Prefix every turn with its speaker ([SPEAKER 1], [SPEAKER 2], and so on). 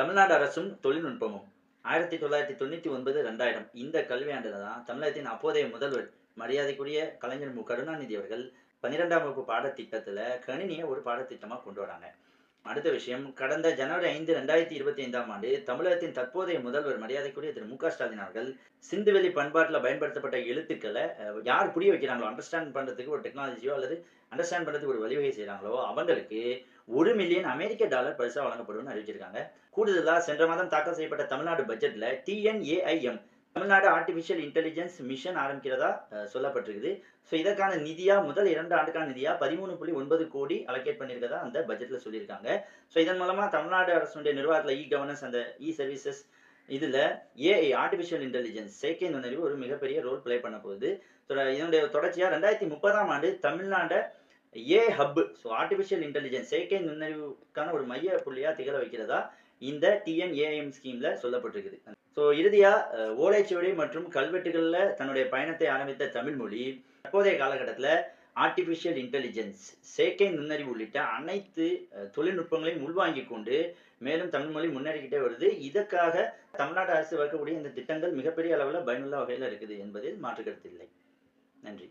[SPEAKER 1] தமிழ்நாடு அரசும் தொழில்நுட்பமும். ஆயிரத்தி தொள்ளாயிரத்தி தொண்ணூற்றி ஒன்பது ரெண்டாயிரம். இந்த கல்வியாண்டில் தான் தமிழகத்தின் அப்போதைய முதல்வர் மரியாதைக்குரிய கலைஞர் மு. கருணாநிதி அவர்கள் பன்னிரெண்டாம் வகுப்பு பாடத்திட்டத்தில் கணினியை ஒரு பாடத்திட்டமாக கொண்டு வராங்க. அடுத்த விஷயம் கடந்த ஜனவரி ஐந்து ரெண்டாயிரத்தி இருபத்தி ஐந்தாம் ஆண்டு தமிழகத்தின் தற்போதைய முதல்வர் மரியாதைக்குரிய திரு மு க ஸ்டாலின் அவர்கள் சிந்துவெளி பண்பாட்டில் பயன்படுத்தப்பட்ட எழுத்துக்களை யார் புரிய வைக்கிறாங்களோ அண்டர்ஸ்டாண்ட் பண்ணுறதுக்கு ஒரு டெக்னாலஜியோ அல்லது அண்டர்ஸ்டாண்ட் பண்ணுறதுக்கு ஒரு வழிவகை செய்கிறாங்களோ அவங்களுக்கு ஒரு மில்லியன் அமெரிக்க டாலர் பரிசாக வழங்கப்படும்னு அறிவிச்சிருக்காங்க. கூடுதலாக சென்ற மாதம் தாக்கல் செய்யப்பட்ட தமிழ்நாடு பட்ஜெட்டில் TNAIM Tamil Nadu artificial intelligence mission ஆரம்பிக்கிறதா சொல்லப்பட்டிருக்குது. ஸோ இதற்கான நிதியா முதல் இரண்டு ஆண்டுக்கான நிதியா பதிமூணு புள்ளி ஒன்பது கோடி அலோகேட் பண்ணியிருக்கதா அந்த பட்ஜெட்ல சொல்லியிருக்காங்க. ஸோ இதன் மூலமா தமிழ்நாடு அரசுடைய நிர்வாகத்தில் இ கவர்னன்ஸ் அந்த இ சர்வீசஸ் இதுல ஏஐ ஆர்டிஃபிஷியல் இன்டெலிஜென்ஸ் செயற்கை நுண்ணறிவு ஒரு மிகப்பெரிய ரோல் ப்ளே பண்ண போகுது. இதனுடைய தொடர்ச்சியா ரெண்டாயிரத்தி முப்பதாம் ஆண்டு Tamil Nadu A hub so artificial intelligence செயற்கை நுண்ணறிவுக்கான ஒரு மைய புள்ளியா திகழ வைக்கிறதா இந்த டிஎன்ஏஎம் ஸ்கீம்ல சொல்லப்பட்டிருக்குது. ஸோ இறுதியாக ஓலைச்சுவடி மற்றும் கல்வெட்டுகளில் தன்னுடைய பயணத்தை ஆரம்பித்த தமிழ் மொழி தற்போதைய காலகட்டத்தில் ஆர்டிஃபிஷியல் இன்டெலிஜென்ஸ் செயற்கை நுண்ணறிவு உள்ளிட்ட அனைத்து தொழில்நுட்பங்களையும் உள்வாங்கிக் கொண்டு மேலும் தமிழ் மொழி முன்னேறிக்கிட்டே வருது. இதற்காக தமிழ்நாடு அரசு வகுக்கக்கூடிய இந்த திட்டங்கள் மிகப்பெரிய அளவில் பயனுள்ள வகையில் இருக்குது என்பதில் மாற்றுக்கருத்து இல்லை. நன்றி.